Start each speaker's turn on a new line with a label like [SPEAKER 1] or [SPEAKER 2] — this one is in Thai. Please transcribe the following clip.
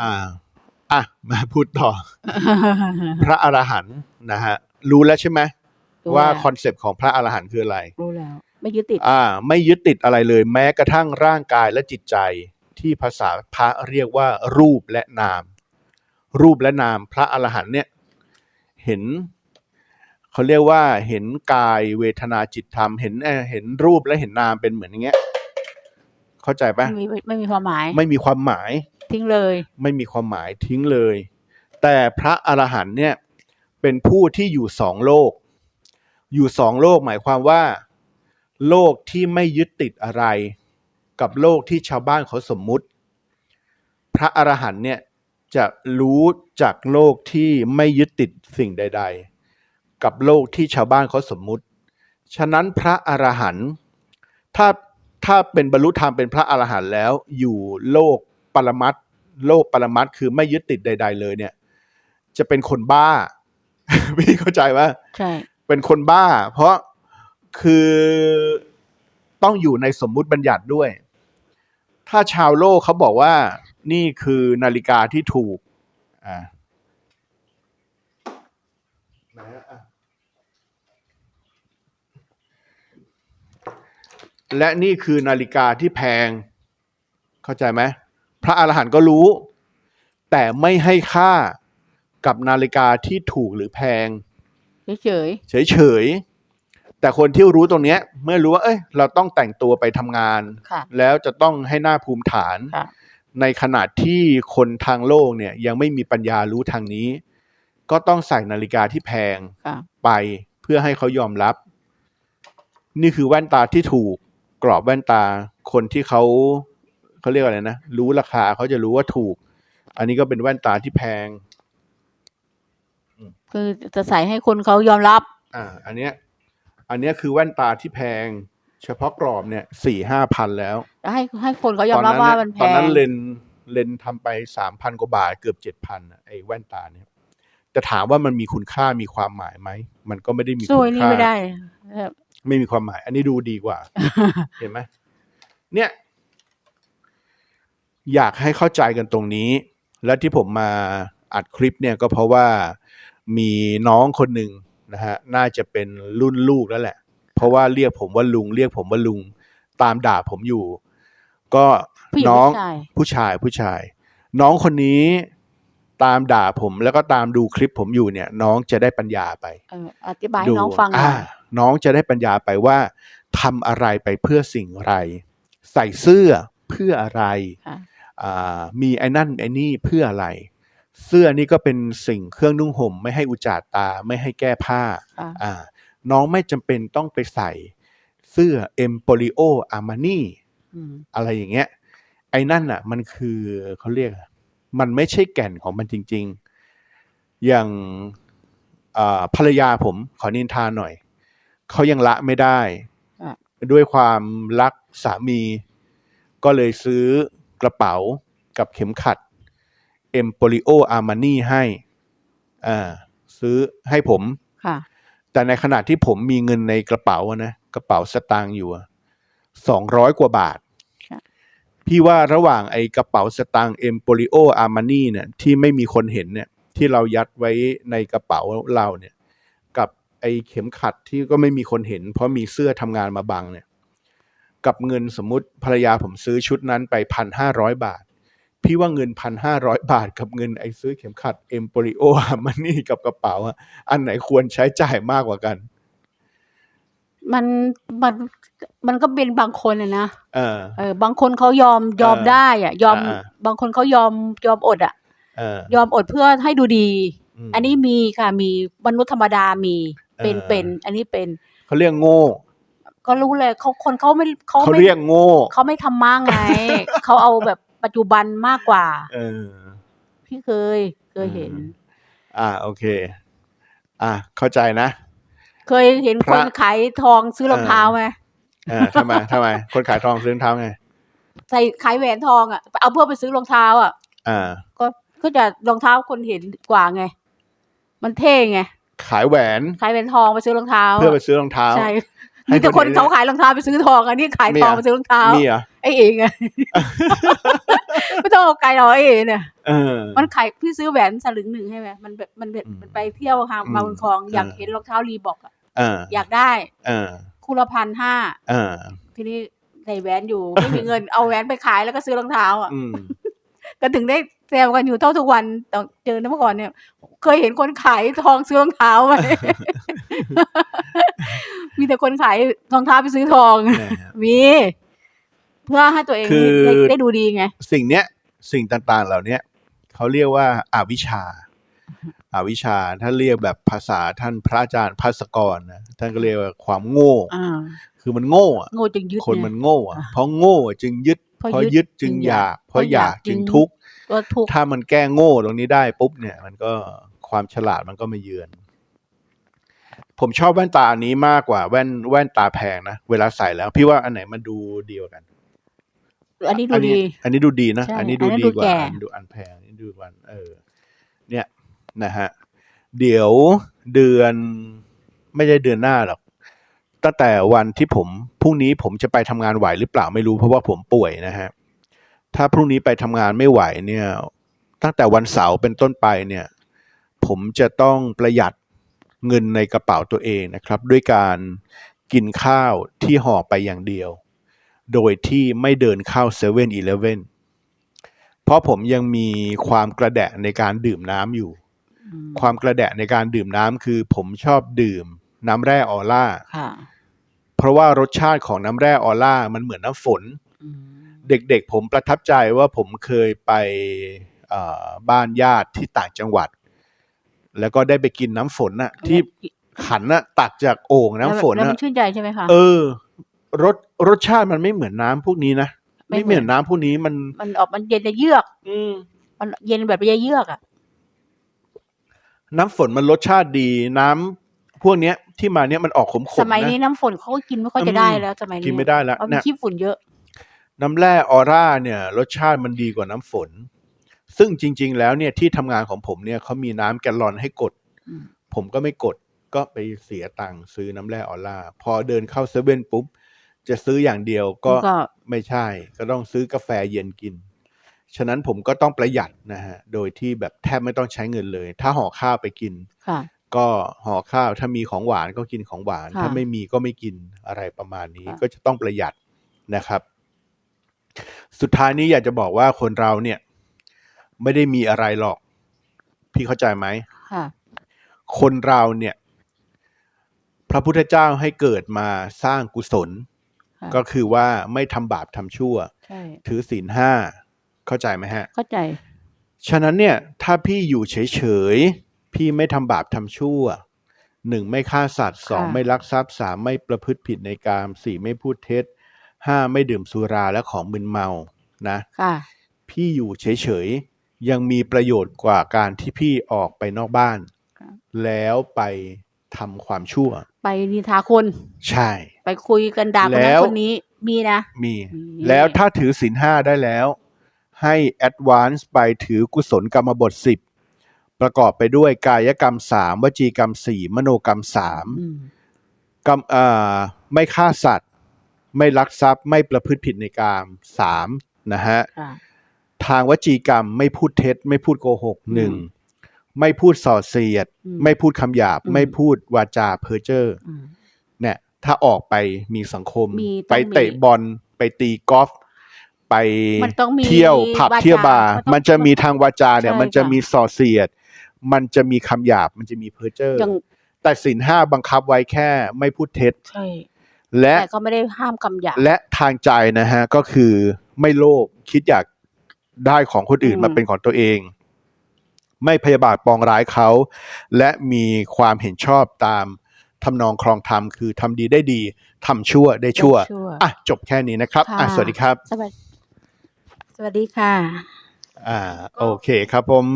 [SPEAKER 1] อ่าอะมาพูดต่อ พระอรหันต์นะฮะรู้แล้วใช่ไหม
[SPEAKER 2] รู้
[SPEAKER 1] ว่า
[SPEAKER 2] แล้ว
[SPEAKER 1] คอนเซปต์ของพระอรหันต์คืออะไร
[SPEAKER 2] รู้แล้ว ไม่ยึดติด
[SPEAKER 1] อ่า ไม่ยึดติดอะไรเลย แม้กระทั่งร่างกายและจิตใจที่ภาษาพระเรียกว่ารูปและนาม รูปและนามพระอรหันต์เนี่ย เห็นเขาเรียกว่าเห็นกายเวทนาจิตธรรม เห็นเอ่อเห็นรูปและเห็นนามเป็นเหมือนอย่างเงี้ย เข้าใจปะ
[SPEAKER 2] ไม่มีไม่มีความหมาย
[SPEAKER 1] ไม่มีความหมาย
[SPEAKER 2] ทิ้งเลย
[SPEAKER 1] ไม่มีความหมายทิ้งเลย แต่พระอรหันต์เนี่ยเป็นผู้ที่อยู่สองโลก อยู่สองโลกหมายความว่า โลกที่ไม่ยึดติดอะไร กับโลกที่ชาวบ้านเขาสมมุติ พระอรหันต์เนี่ยจะรู้จากโลกที่ไม่ยึดติดสิ่งใด ๆ กับโลกที่ชาวบ้านเขาสมมุติ ฉะนั้นพระอรหันต์ถ้าถ้าเป็นบรรลุธรรมเป็นพระอรหันต์แล้วอยู่โลก ปรมัตถ์โลกปรมัตถ์คือไม่ยึดติดใด ๆ เลยเนี่ย จะเป็นคนบ้า พี่เข้าใจว่า
[SPEAKER 2] ใช่
[SPEAKER 1] เป็นคนบ้า เพราะคือต้องอยู่ในสมมุติบัญญัติด้วย ถ้าชาวโลกเขาบอกว่า นี่คือนาฬิกาที่ถูก อ่าไหนอะอะและนี่คือนาฬิกาที่แพง เข้าใจไหม พระอรหันต์ก็รู้ แต่ไม่ให้ค่ากับนาฬิกาที่ถูกหรือแพง
[SPEAKER 2] เฉย
[SPEAKER 1] เฉยๆแต่คนที่รู้ตรงเนี้ย เมื่อรู้ว่า เอ้ย เราต้องแต่งตัวไปทำงาน
[SPEAKER 2] ๆค่ะ
[SPEAKER 1] แล้วจะต้องให้หน้าภูมิฐาน
[SPEAKER 2] ค่ะ
[SPEAKER 1] ในขณะที่คนทางโลกเนี่ยยังไม่มีปัญญารู้ทางนี้ ก็ต้องใส่นาฬิกาที่แพง
[SPEAKER 2] ค่ะ
[SPEAKER 1] ไปเพื่อให้เขายอมรับ นี่คือแว่นตาที่ถูกกรอบแว่นตาคนที่เขา เขาเรียกอะไรนะ รู้ราคาเขาจะรู้ว่าถูก อันนี้ก็เป็นแว่นตาที่แพง
[SPEAKER 2] คือจะใส่ให้คนเขายอมรับ
[SPEAKER 1] อ่า อันเนี้ย อันเนี้ยคือแว่นตาที่แพง เฉพาะกรอบเนี่ยสี่ห้าพันแล้ว
[SPEAKER 2] จะให้ให้คนเขายอมรับว่ามันแพ
[SPEAKER 1] ตอนนั้น
[SPEAKER 2] ง
[SPEAKER 1] เลนเลนทำไปสามพันกว่าบาทเกือบเจ็ดพันไอ้แว่นตาเนี่ยแต่ถามว่ามันมีคุณค่ามีความหมายไหมมันก็ไม่ได้มี
[SPEAKER 2] สู้
[SPEAKER 1] คุ
[SPEAKER 2] ไอ้
[SPEAKER 1] ณ
[SPEAKER 2] นี่
[SPEAKER 1] ค่า
[SPEAKER 2] ไม่ได้เออ
[SPEAKER 1] ไม่มีความหมาย อันนี้ดูดีกว่า เห็นไหมเนี่ย อยากให้เข้าใจกันตรงนี้ และที่ผมมาอัดคลิปเนี่ยก็เพราะว่ามีน้องคนหนึ่งนะฮะน่าจะเป็นรุ่นลูกแล้วแหละ เพราะว่าเรียกผมว่าลุง เรียกผมว่าลุง ตามด่าผมอยู่ ก็
[SPEAKER 2] ผู้หญิง
[SPEAKER 1] น้อง
[SPEAKER 2] ผู้ชาย
[SPEAKER 1] ผู้ชายผู้ชาย น้องคนนี้ตามด่าผมแล้วก็ตามดูคลิปผมอยู่เนี่ย น้องจะได้ปัญญาไป
[SPEAKER 2] เอออธิบายให้น้องฟังหน่
[SPEAKER 1] อ่า
[SPEAKER 2] อย
[SPEAKER 1] น้องจะได้ปัญญาไปว่าทำอะไรไปเพื่อสิ่งอะไร ใส่เสื้อเพื่ออะไร
[SPEAKER 2] ค่ะ
[SPEAKER 1] อ่า มีไอ้นั่นไอ้นี่เพื่ออะไร เสื้อนี่ก็เป็นสิ่งเครื่องนุ่งห่ม ไม่ให้อุจจาตาไม่ให้แก้ผ้า
[SPEAKER 2] ค่ะ
[SPEAKER 1] อ่าน้องไม่จำเป็นต้องไปใส่ เสื้อเอ็มโปริโออามานี่
[SPEAKER 2] อืม
[SPEAKER 1] อะไรอย่างเงี้ย ไอ้นั่นอะ มันคือเขาเรียกอะมันไม่ใช่แก่นของมันจริง ๆ อย่างอ่าภรรยาผมขอนินทาหน่อย เขายังละไม่ได้
[SPEAKER 2] อะ
[SPEAKER 1] ด้วยความรักสามี ก็เลยซื้อ กระเป๋ากับเข็มขัดเอ็มโปริโออาร์มานี่ให้อ่าซื้อให้ผม
[SPEAKER 2] ค่ะ
[SPEAKER 1] แต่ในขณะที่ผมมีเงินในกระเป๋าอะนะกระเป๋าสตางค์อยู่สองร้อยกว่าบาท
[SPEAKER 2] ค่ะ
[SPEAKER 1] พี่ว่าระหว่างไอ้กระเป๋าสตางค์เอ็มโปริโออาร์มานี่เนี่ยที่ไม่มีคนเห็นเนี่ย ที่เรายัดไว้ในกระเป๋าเราเนี่ย กับไอ้เข็มขัดที่ก็ไม่มีคนเห็น เพราะมีเสื้อทำงานมาบังเนี่ย กับเงินสมมุติภรรยาผมซื้อชุดนั้นไปพันห้าร้อยบาท พี่ว่าเงินพันห้าร้อยบาท กับเงินไอ้ซื้อเข็มขัดเอ็มโปริโออาร์มานี่กับกระเป๋าอะอันไหนควรใช้จ่ายมากกว่ากัน
[SPEAKER 2] มันมันมันก็เป็นบางคนอะนะ
[SPEAKER 1] เออ
[SPEAKER 2] เออบางคนเขายอมยอม
[SPEAKER 1] เออ
[SPEAKER 2] ได้อะ ยอม
[SPEAKER 1] อ่า
[SPEAKER 2] บางคนเขายอมยอมอดอะ
[SPEAKER 1] เออย
[SPEAKER 2] อมอดเพื่อให้ดูดี
[SPEAKER 1] ม
[SPEAKER 2] อันนี้มีค่ะมีมนุษย์ธรรมดามีเป็น
[SPEAKER 1] เออ
[SPEAKER 2] เป็น อันนี้เป็น
[SPEAKER 1] เขาเรียกโง่
[SPEAKER 2] ก็รู้เลยเขาคนเขาไม่เขา
[SPEAKER 1] เขา
[SPEAKER 2] ไม่
[SPEAKER 1] เรียกโง่
[SPEAKER 2] เขาไม่ทำมาไง เขาเอาแบบปัจจุบันมากกว่า
[SPEAKER 1] เออ
[SPEAKER 2] พี่เคย เคยเห็น
[SPEAKER 1] อืมอ่าโอเค อ่าเข้าใจนะ
[SPEAKER 2] เคยเห็น
[SPEAKER 1] พ
[SPEAKER 2] ค
[SPEAKER 1] ระ
[SPEAKER 2] นขายทองซื้อรองเท้าไหม
[SPEAKER 1] อ่าทำไมทำไม คนขายทองซื้อรองเท้าไง
[SPEAKER 2] ใส่ขายแหวนทองอะเอาเพื่อไปซื้อรองเท้าอะ
[SPEAKER 1] อ่า
[SPEAKER 2] ก็ก็จะรองเท้าคนเห็นกว่าไง มันเท่ไง
[SPEAKER 1] ขายแหวน
[SPEAKER 2] ขายแหวนทองไปซื้อรองเท้า
[SPEAKER 1] เพื่อไปซื้อรองเท้า
[SPEAKER 2] ใช่
[SPEAKER 1] ให้
[SPEAKER 2] มีแต่
[SPEAKER 1] ค
[SPEAKER 2] คนน
[SPEAKER 1] เห็น
[SPEAKER 2] เขาขายรองเท้าไปซื้อทองอันนี้ขาย
[SPEAKER 1] มี
[SPEAKER 2] ทอง
[SPEAKER 1] อะ
[SPEAKER 2] ไปซื้อรองเท้า
[SPEAKER 1] มีเหรอ
[SPEAKER 2] ไอ้เองอะไม่ต้องเอาไกลหรอกไอ้เองเนี่ย
[SPEAKER 1] เออ
[SPEAKER 2] มันขายพี่ซื้อแหวนสลึงหนึ่งใช่ไหมมันแบบมันแบบ
[SPEAKER 1] อืม
[SPEAKER 2] มันไปเที่ยวทาง
[SPEAKER 1] อืม
[SPEAKER 2] บางบุญคลองอยาก
[SPEAKER 1] เออ
[SPEAKER 2] เห็นรองเท้ารีบอกอะ
[SPEAKER 1] เออ
[SPEAKER 2] อยากได้
[SPEAKER 1] เออ
[SPEAKER 2] คู่ละพันห้า
[SPEAKER 1] เออ
[SPEAKER 2] ทีนี้ใส่แหวนอยู่ไม่มีเงินเอาแหวนไปขายแล้วก็ซื้อรองเท้าอะ
[SPEAKER 1] อืม
[SPEAKER 2] ก็ถึงได้ แซวกันอยู่เท่าทุกวันตอนเจอเมื่อก่อนเนี่ย เคยเห็นคนขายทองซื้อรองเท้าไหมมีแต่คนขายรองเท้าไปซื้อทอง
[SPEAKER 1] นะฮะ
[SPEAKER 2] มีเพื่อให้ตัวเอง
[SPEAKER 1] คือ
[SPEAKER 2] ได้ได้ดูดีไง
[SPEAKER 1] สิ่งเนี้ย สิ่งต่างๆเหล่าเนี้ยเขาเรียกว่าอาวิชชาอาวิชชาถ้าเรียกแบบภาษาท่านพระอาจารย์ภัสกรนะท่านก็เรียกว่าความโง่
[SPEAKER 2] อ่า
[SPEAKER 1] คือมันโง่อะ
[SPEAKER 2] โง่จึงยึด
[SPEAKER 1] คน
[SPEAKER 2] ไง
[SPEAKER 1] มันโง่อะ
[SPEAKER 2] อะ
[SPEAKER 1] เพราะโง่จึงยึด
[SPEAKER 2] เพราะ
[SPEAKER 1] เพราะ
[SPEAKER 2] ยึ
[SPEAKER 1] ยึ
[SPEAKER 2] ด
[SPEAKER 1] ดจึงอยากเพราะ
[SPEAKER 2] เพราะอยากก
[SPEAKER 1] อายจึง
[SPEAKER 2] จึง
[SPEAKER 1] ทุกข์
[SPEAKER 2] ก็ทุกข์
[SPEAKER 1] ถ้ามันแก้โง่ตรงนี้ได้ปุ๊บเนี่ย มันก็ความฉลาดมันก็มาเยือน ผมชอบแว่นตาอันนี้มากกว่าแว่นแว่นตาแพงนะ เวลาใส่แล้ว พี่ว่าอันไหนมันดูดีกว่ากัน
[SPEAKER 2] อันนี้ดู
[SPEAKER 1] อันนี้
[SPEAKER 2] ดี
[SPEAKER 1] อันนี้ดูดีนะ
[SPEAKER 2] ใช่
[SPEAKER 1] อันนี้ดู
[SPEAKER 2] อันนั้น
[SPEAKER 1] ดี
[SPEAKER 2] ดู
[SPEAKER 1] กว่า
[SPEAKER 2] แก่
[SPEAKER 1] อันดูอันแพงอันนี้ดูวันเออ เนี่ยนะฮะเดี๋ยวเดือนไม่ใช่เดือนหน้าหรอกตั้งแต่วันที่ผมพรุ่งนี้ผมจะไปทำงานไหวหรือเปล่าไม่รู้เพราะว่าผมป่วยนะฮะ ถ้าพรุ่งนี้ไปทำงานไม่ไหวเนี่ย ตั้งแต่วันเสาร์เป็นต้นไปเนี่ย ผมจะต้องประหยัดเงินในกระเป๋าตัวเองนะครับ ด้วยการกินข้าวที่ห่อไปอย่างเดียว โดยที่ไม่เดินเข้าเซเว่นอีเลฟเว่นเพราะผมยังมีความกระแดะในการดื่มน้ำอยู่
[SPEAKER 2] อืม
[SPEAKER 1] ความกระแดะในการดื่มน้ำคือผมชอบดื่มน้ำแร่ออร่า
[SPEAKER 2] ค่ะ
[SPEAKER 1] เพราะว่ารสชาติของน้ำแร่ออร่ามันเหมือนน้ำฝน
[SPEAKER 2] อืม
[SPEAKER 1] เด็กๆผมประทับใจว่าผมเคยไปเอ่อบ้านญาติที่ต่างจังหวัด แล้วก็ได้ไปกินน้ำฝนน่ะ ที่ขันน่ะตักจากโอ่งน้ำฝน
[SPEAKER 2] แล้วมั
[SPEAKER 1] น่ะ
[SPEAKER 2] นชื่นใจใช่ไหมคะ
[SPEAKER 1] เออรสรสชาติมันไม่เหมือนน้ำพวกนี้นะ
[SPEAKER 2] ไม่
[SPEAKER 1] ไม่
[SPEAKER 2] เห
[SPEAKER 1] เห
[SPEAKER 2] มื
[SPEAKER 1] มื
[SPEAKER 2] อ
[SPEAKER 1] อนนน้ำพวกนี้มัน
[SPEAKER 2] มันออกมันเย็นจะเยือก
[SPEAKER 1] อืม
[SPEAKER 2] มันเย็นแบบเยือกอะ
[SPEAKER 1] น้ำฝนมันรสชาติดีน้ำพวกเนี้ยที่มาเนี้ยมันออกขมๆ
[SPEAKER 2] สมัย
[SPEAKER 1] นะ
[SPEAKER 2] นี้น้ำฝนเขาก็กินไม่ค่อย
[SPEAKER 1] อืม
[SPEAKER 2] จะได้แล้วสมัยนี้
[SPEAKER 1] กินไม่ได้แล้ว
[SPEAKER 2] เพราะมี
[SPEAKER 1] เนี่ย
[SPEAKER 2] ขี้ฝุ่นเยอะ
[SPEAKER 1] น้ำแร่ออร่าเนี่ยรสชาติมันดีกว่าน้ำฝน ซึ่งจริง ๆ แล้วเนี่ยที่ทำงานของผมเนี่ยเขามีน้ำแกลลอนให้กด
[SPEAKER 2] อืม
[SPEAKER 1] ผมก็ไม่กดก็ไปเสียตังค์ซื้อน้ำแร่ออร่า พอเดินเข้าเซเว่นปุ๊บ จะซื้ออย่างเดียวก็
[SPEAKER 2] มันก็
[SPEAKER 1] ไม่ใช่ ก็ต้องซื้อกาแฟเย็นกิน ฉะนั้นผมก็ต้องประหยัดนะฮะ โดยที่แบบแทบไม่ต้องใช้เงินเลย ถ้าห่อข้าวไปกิน
[SPEAKER 2] ค่ะ
[SPEAKER 1] ก็ห่อข้าวถ้ามีของหวานก็กินของหวาน
[SPEAKER 2] ค่ะ
[SPEAKER 1] ถ้าไม่มีก็ไม่กินอะไรประมาณนี้
[SPEAKER 2] ค่ะ
[SPEAKER 1] ก็จะต้องประหยัดนะครับ สุดท้ายนี้อยากจะบอกว่าคนเราเนี่ย ไม่ได้มีอะไรหรอก พี่เข้าใจไหม
[SPEAKER 2] ค่ะ
[SPEAKER 1] คนเราเนี่ย พระพุทธเจ้าให้เกิดมาสร้างกุศล
[SPEAKER 2] ค่ะ
[SPEAKER 1] ก็คือว่าไม่ทำบาปทำชั่ว
[SPEAKER 2] ใช่
[SPEAKER 1] ถือศีลห้า เข้าใจไหมฮะ
[SPEAKER 2] เข้าใจ
[SPEAKER 1] ฉะนั้นเนี่ย ถ้าพี่อยู่เฉยๆ พี่ไม่ทำบาปทำชั่วหนึ่งไม่ฆ่าสัตว์สอง
[SPEAKER 2] ค่ะ
[SPEAKER 1] ไม่ลักทรัพย์สามไม่ประพฤติผิดในกามสี่ไม่พูดเท็จ ห้าไม่ดื่มสุราและของมึนเมานะ
[SPEAKER 2] ค่ะ
[SPEAKER 1] พี่อยู่เฉยๆ ยังมีประโยชน์กว่าการที่พี่ออกไปนอกบ้าน
[SPEAKER 2] ค่ะ
[SPEAKER 1] แล้วไปทำความชั่ว
[SPEAKER 2] ไปนินทาคน
[SPEAKER 1] ใช่
[SPEAKER 2] ไปคุยกันด่าคน
[SPEAKER 1] แล้
[SPEAKER 2] นั้น
[SPEAKER 1] ว
[SPEAKER 2] คนนี้มีนะ
[SPEAKER 1] มี
[SPEAKER 2] มี
[SPEAKER 1] แล้วถ้าถือศีลห้าได้แล้ว ให้แอดวานซ์ไปถือกุศลกรรมบทสิบประกอบไปด้วยกายกรรมสามวจีกรรมสี่มโนกรรมสาม
[SPEAKER 2] อืม
[SPEAKER 1] กรรมอ่าไม่ฆ่าสัตว์ ไม่ลักทรัพย์ไม่ประพฤติผิดในกามสามนะฮะ
[SPEAKER 2] ค่ะ
[SPEAKER 1] ทางวจีกรรมไม่พูดเท็จ ไม่พูดโกหก
[SPEAKER 2] อืม
[SPEAKER 1] หนึ่งไม่พูดส่อเสียด
[SPEAKER 2] อืม
[SPEAKER 1] ไม่พูดคำหยาบ
[SPEAKER 2] อืม
[SPEAKER 1] ไม่พูดวาจาเพ้อเจ้อ
[SPEAKER 2] อืม
[SPEAKER 1] เนี่ย ถ้าออกไปมีสังคม
[SPEAKER 2] มีต้อง
[SPEAKER 1] ไปเตะ
[SPEAKER 2] มี
[SPEAKER 1] บอลไปตีกอล์ฟไป
[SPEAKER 2] มันต้องมี
[SPEAKER 1] เที่ยวผับ
[SPEAKER 2] วาจา
[SPEAKER 1] เที่ยวบาร์
[SPEAKER 2] มันต้อง
[SPEAKER 1] มันจะมีทางวาจาเนี่ย
[SPEAKER 2] ใช่
[SPEAKER 1] มันจะ
[SPEAKER 2] ค่ะ
[SPEAKER 1] มีส่อเสียด มันจะมีคำหยาบ มันจะมีเพ้อเจ้อ
[SPEAKER 2] ยัง
[SPEAKER 1] แต่ศีลห้าบังคับไว้แค่ ไม่พูดเท็จ
[SPEAKER 2] ใช่
[SPEAKER 1] และ
[SPEAKER 2] แต่ก็ไม่ได้ห้ามคำหยาบ
[SPEAKER 1] และทางใจนะฮะก็คือไม่โลภคิดอยากได้ของคนอื่น
[SPEAKER 2] อืม
[SPEAKER 1] มาเป็นของตัวเอง ไม่พยาบาทปองร้ายเขา และมีความเห็นชอบตามทำนองครองธรรมคือทำดีได้ดีทำชั่วได้ชั่ว
[SPEAKER 2] ชั่ว
[SPEAKER 1] อะจบแค่นี้นะครับอะ
[SPEAKER 2] ค่ะ
[SPEAKER 1] สวัสดีครับ
[SPEAKER 2] สวัสดีสวัสดีค่ะ
[SPEAKER 1] อ่า โอเคครับผม